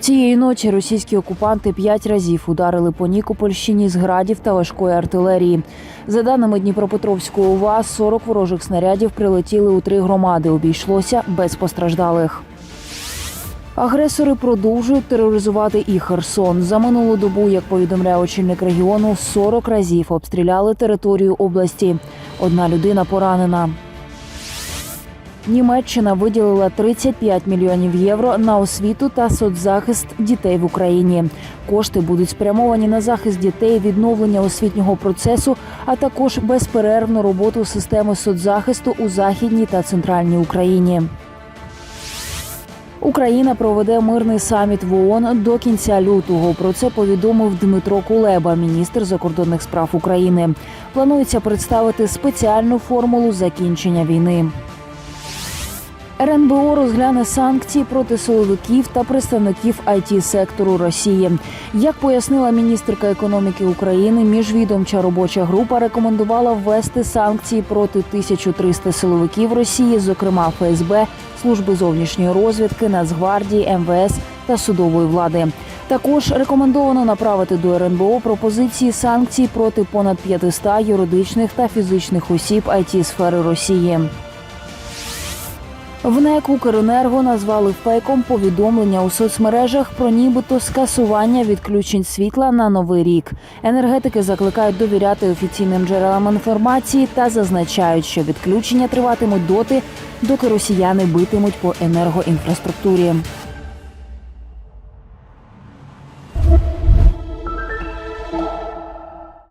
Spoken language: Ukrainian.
Цієї ночі російські окупанти п'ять разів ударили по Нікопольщині з градів та важкої артилерії. За даними Дніпропетровської ОВА, 40 ворожих снарядів прилетіли у три громади. Обійшлося без постраждалих. Агресори продовжують тероризувати і Херсон. За минулу добу, як повідомляє очільник регіону, 40 разів обстріляли територію області. Одна людина поранена. Німеччина виділила 35 мільйонів євро на освіту та соцзахист дітей в Україні. Кошти будуть спрямовані на захист дітей, відновлення освітнього процесу, а також безперервну роботу системи соцзахисту у західній та центральній Україні. Україна проведе мирний саміт в ООН до кінця лютого. Про це повідомив Дмитро Кулеба, міністр закордонних справ України. Планується представити спеціальну формулу закінчення війни. РНБО розгляне санкції проти силовиків та представників it сектору Росії. Як пояснила міністерка економіки України, міжвідомча робоча група рекомендувала ввести санкції проти 1300 силовиків Росії, зокрема ФСБ, служби зовнішньої розвідки, Нацгвардії, МВС та судової влади. Також рекомендовано направити до РНБО пропозиції санкцій проти понад 500 юридичних та фізичних осіб it сфери Росії. В НЕК «Укренерго» назвали фейком повідомлення у соцмережах про нібито скасування відключень світла на новий рік. Енергетики закликають довіряти офіційним джерелам інформації та зазначають, що відключення триватимуть доти, доки росіяни битимуть по енергоінфраструктурі.